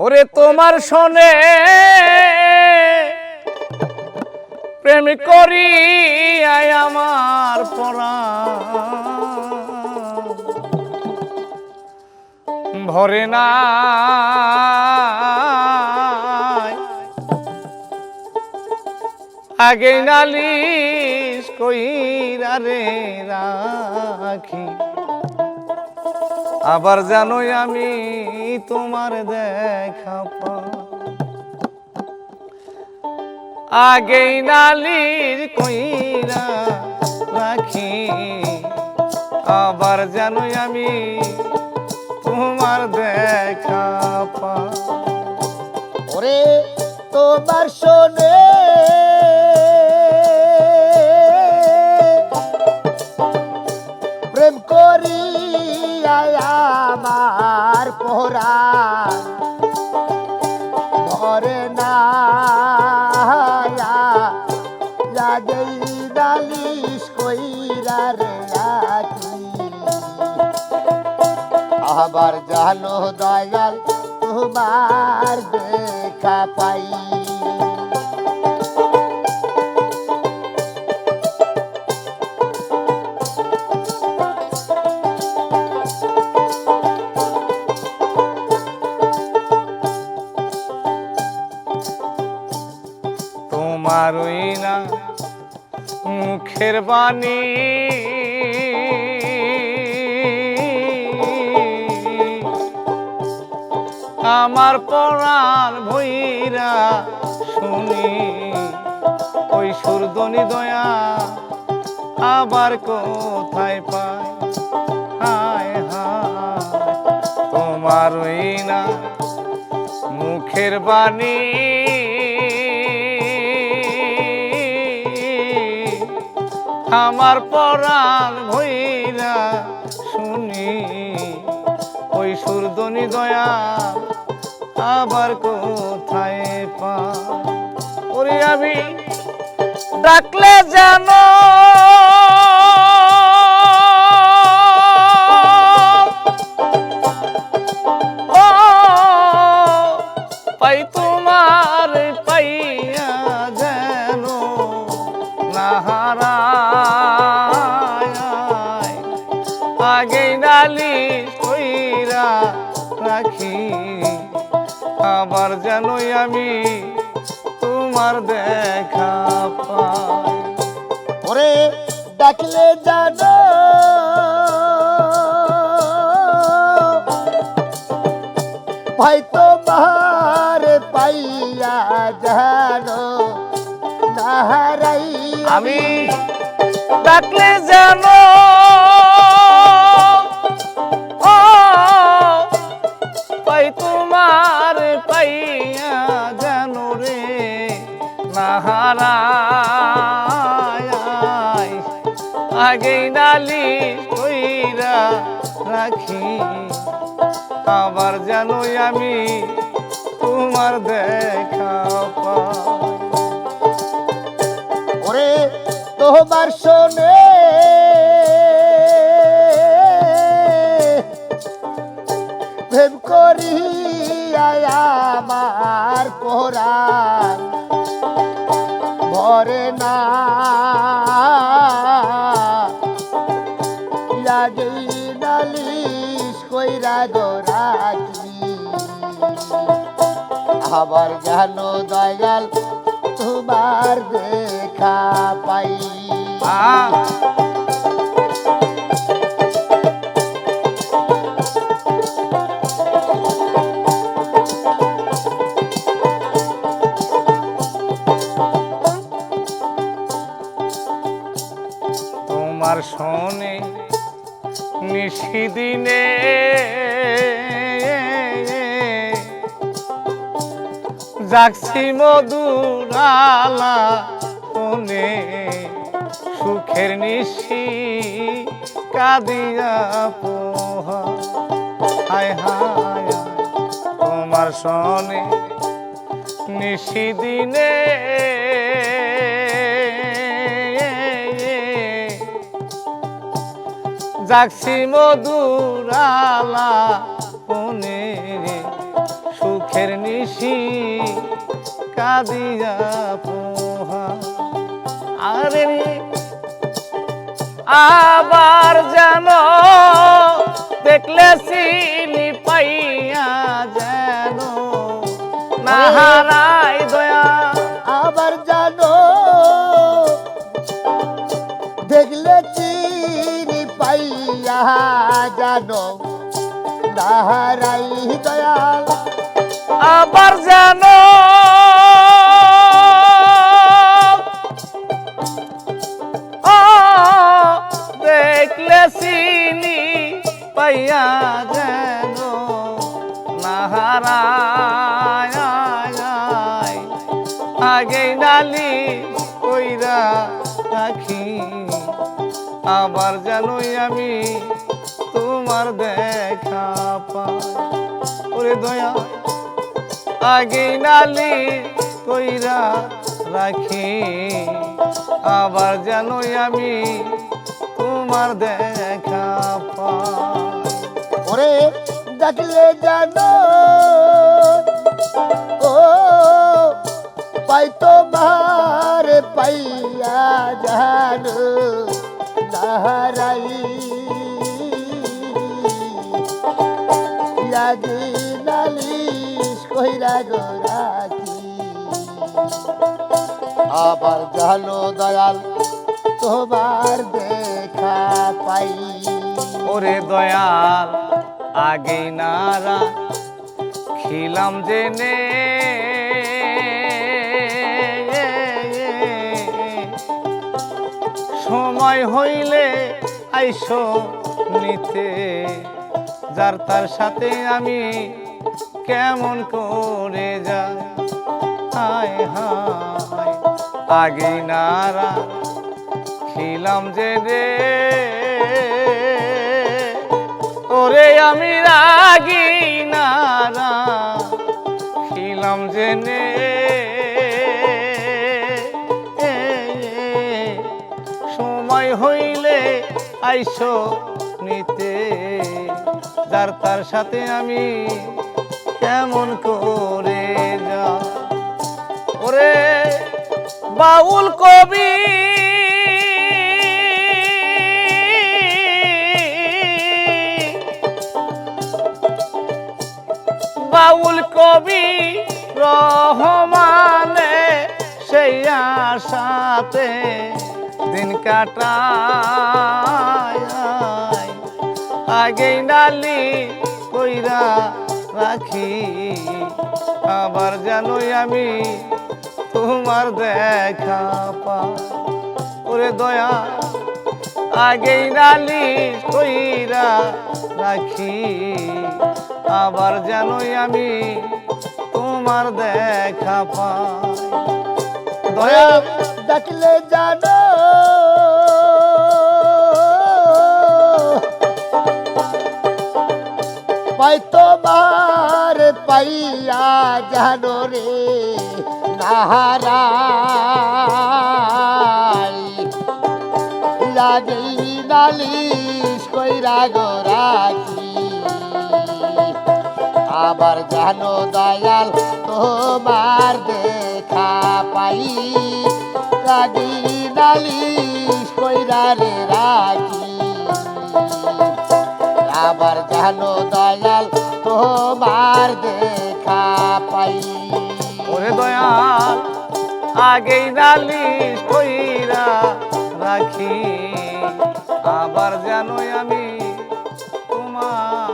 ওরে তোমার শোনে, প্রেম করি আয় আমার পরা। ভরে না। আগে নালিশ কইরা রে রাখি, আবার জানোই আমি তোমার দেখা পা নালির কইরা রাখি, আবার জানোই আমি তোমার দেখা পা ওরে, তোমার শোনে আবার জানো দয়াল তোমার দেখা পাই। তোমার ওই না মুখের বাণী আমার পরাণ ভৈরা, শুনি। ওই সুরদনি দয়া আবার কোথায় পায়? হায় হায়। তোমার না মুখের বাণী। আমার পরাণ ভৈরা, শুনি। ওই সুরদনি দয়া আবার কোথায় পা? ওরে আমি ডাকলে ও পাই তোমার পাইয়া যেন নাহারায় আবার যেনই আমি তোমার দেখা পাই। ওরে ডাকলে জানো ভাই তোমার পাইয়া জানো নাহারাই আমি ডাকলে জানো আবার জানোই আমি তোমার দেখা ওরে তোমার শোনে। প্রেম করি আমার পোহরান ভরে না আবার জানো দয়াল তোমার দেখা পাই। তোমার শোনে নিশিদিনে যাচ্ছি মধুরালা কোনে সুখের নিশি কাদিয়া পোহা। হায় হায়, তোমার শোনে নিশিদিনে জাগছি মধুরালা কোনে সুখে দুঃখের নিশি কাদিয়া পোহা। আরে আবার যেন দেখলে চিনি পাইয়া যেন না হারাই দয়া। আবার জানো দেখলে চিনি পাইয়া জানো নাহারাই দয়াল আবার যেন দেখলে চিনি পাইয়া যেন নাহারায় আগে নালি কইরা রাখি, আবার জানোই আমি তোমার দেখা পাই। ওরে দয়া আগে নালি কইরা রাখি, আবার জানোই আমি তোমার দেখা পাই। ওরে ডাকলে জানো ও পাই তো মারে পাইয়া জানো নাহারাই। লাগি আবার জানো দয়াল, তোমার দেখা পাই। ওরে দয়াল, আগে নারা খিলাম জেনে। সময় হইলে আইসো নিতে, যার তার সাথে আমি কেমন করে যাই হায় হায়, আগে নারা খিলাম যে রে। ওরে আমি রাগি নারা খিলাম যে নে। সময় হইলে আইসো নিতে, যার তার সাথে আমি কেমন করে যা। ওরে বাউল কবি। বাউল কবি রহমানে সেই আশাতে দিন কাটায়। আগেই নালি কইরা রাখি। আবার জানোই আমি তোমার দেখা পা ওরে দয়া, আগেই নালি কইরা রাখি। আবার জানোই আমি তোমার দেখা পাই। দয়া, ডাকলে জানো পাই তোমার পাইয়া জানো রে নাহারাই। লাগে নালিশ কইরা গোরাকি আবার জানো দয়াল তোমার দেখা পাই। লাগি নালিশ কইরা রে রাখি। আবার জানো দয়াল, তোমার দেখা পাই। ওরে দয়াল, আগেই নালিশ কইরা রাখি। আবার জানো আমি তোমার